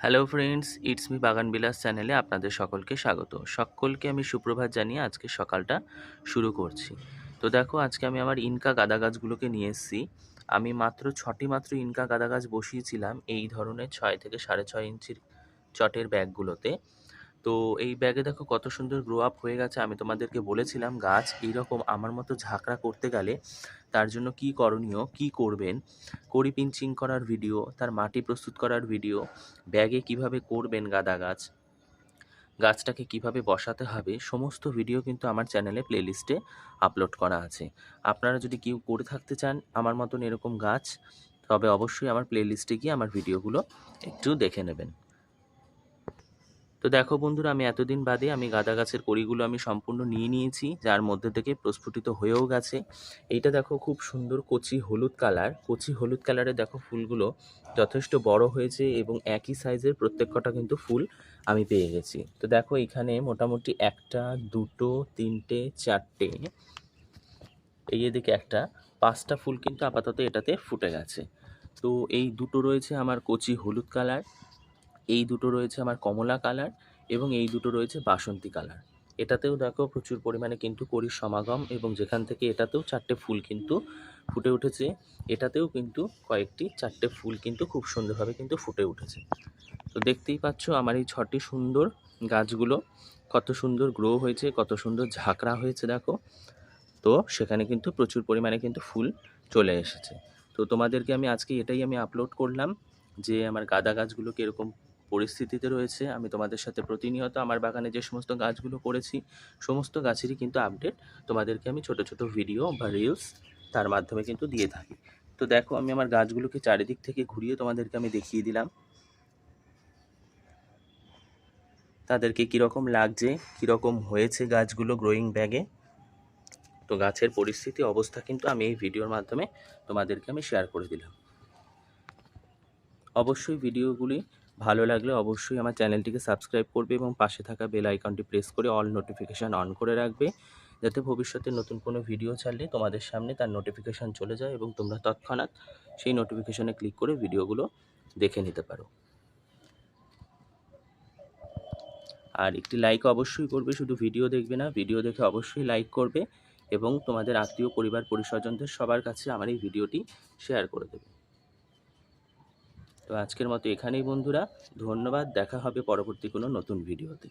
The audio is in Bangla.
হ্যালো ফ্রেন্ডস ইটস মি বাগান বিলাস চ্যানেলে আপনাদের সকলকে স্বাগত। সকলকে আমি সুপ্রভাত জানিয়ে আজকে সকালটা শুরু করছি। তো দেখো, আজকে আমি আমার ইনকা গাঁদা গাছগুলোকে নিয়ে এসেছি। আমি মাত্র ছটি মাত্র ইনকা গাঁদা গাছ বসিয়েছিলাম এই ধরনের ছয় থেকে সাড়ে ছয় ইঞ্চির চটের ব্যাগগুলোতে। তো এই ব্যাগে দেখো কত সুন্দর গ্রো আপ হয়ে গেছে। আমি তোমাদেরকে বলেছিলাম, গাছ এইরকম আমার মতো ঝাঁকড়া করতে গেলে তার জন্য কি করণীয়, কি করবেন? কড়ি পিঞ্চিং করার ভিডিও তার মাটি প্রস্তুত করার ভিডিও ব্যাগে কীভাবে করবেন গাদা গাছ? গাছটাকে কীভাবে বসাতে হবে? সমস্ত ভিডিও কিন্তু আমার চ্যানেলে প্লেলিস্টে আপলোড করা আছে। আপনারা যদি কেউ করে থাকতে চান আমার মতন এরকম গাছ, তবে অবশ্যই আমার প্লেলিস্টে গিয়ে আমার ভিডিওগুলো একটু দেখে নেবেন। তো দেখো বন্ধুরা, আমি এতদিন বাদে আমি গাঁদা গাছের কড়িগুলো আমি সম্পূর্ণ নিয়ে নিয়েছি, যার মধ্যে থেকে প্রস্ফুটিত হয়েও গেছে। এইটা দেখো খুব সুন্দর কচি হলুদ কালার। কচি হলুদ কালারে দেখো ফুলগুলো যথেষ্ট বড় হয়েছে এবং একই সাইজের প্রত্যেক কটা কিন্তু ফুল আমি পেয়ে গেছি। তো দেখো এখানে মোটামুটি একটা, দুটো, তিনটে, চারটে, এই এদিকে একটা, পাঁচটা ফুল কিন্তু আপাতত এটাতে ফুটে গেছে। তো এই দুটো রয়েছে আমার কচি হলুদ কালার। এই দুটো রয়েছে আমার কমলা কালার এবং এই দুটো রয়েছে বাসন্তী কালার। এটাতেও দেখো প্রচুর পরিমাণে কিন্তু কড়ির সমাগম এবং যেখান থেকে এটাতেও চারটে ফুল কিন্তু ফুটে উঠেছে, এটাতেও কিন্তু কয়েকটি চারটে ফুল কিন্তু খুব সুন্দরভাবে কিন্তু ফুটে উঠেছে। তো দেখতেই পাচ্ছ আমার এই ছটি সুন্দর গাছগুলো কত সুন্দর গ্রো হয়েছে, কত সুন্দর ঝাঁকড়া হয়েছে দেখো। তো সেখানে কিন্তু প্রচুর পরিমাণে কিন্তু ফুল চলে এসেছে। তো তোমাদেরকে আমি আজকে এটাই আমি আপলোড করলাম যে আমার গাঁদা গাছগুলো কীরকম পরিস্থিতিতে রয়েছে। আমি তোমাদের সাথে প্রতিনিয়ত আমার বাগানে যে সমস্ত গাছগুলো করেছি, সমস্ত গাছেরই কিন্তু আপডেট তোমাদেরকে আমি ছোট ছোট ভিডিও বা রিলস তার মাধ্যমে কিন্তু দিয়ে থাকি। তো দেখো, আমি আমার গাছগুলোকে চারিদিক থেকে ঘুরিয়ে তোমাদেরকে আমি দেখিয়ে দিলাম। তাদেরকে কীরকম লাগছে, কীরকম হয়েছে গাছগুলো গ্রোয়িং ব্যাগে তো গাছের পরিস্থিতি, অবস্থা কিন্তু আমি এই ভিডিওর মাধ্যমে তোমাদেরকে আমি শেয়ার করে দিলাম। অবশ্যই ভিডিওগুলি ভালো লাগলে অবশ্যই আমার চ্যানেলটিকে সাবস্ক্রাইব করবে এবং পাশে থাকা বেল আইকনটি প্রেস করে অল নোটিফিকেশান অন করে রাখবে, যাতে ভবিষ্যতে নতুন কোনো ভিডিও ছাড়লে তোমাদের সামনে তার নোটিফিকেশান চলে যায় এবং তোমরা তৎক্ষণাৎ সেই নোটিফিকেশানে ক্লিক করে ভিডিওগুলো দেখে নিতে পারো। আর একটি লাইক অবশ্যই করবে, শুধু ভিডিও দেখবে না, ভিডিও দেখে অবশ্যই লাইক করবে এবং তোমাদের আত্মীয়, পরিবার, পরিস্বজনদের সবার কাছে আমার এই ভিডিওটি শেয়ার করে দেবে। তো আজকের মতো এখানেই বন্ধুরা ধন্যবাদ দেখা হবে পরবর্তী কোনো নতুন ভিডিওতে।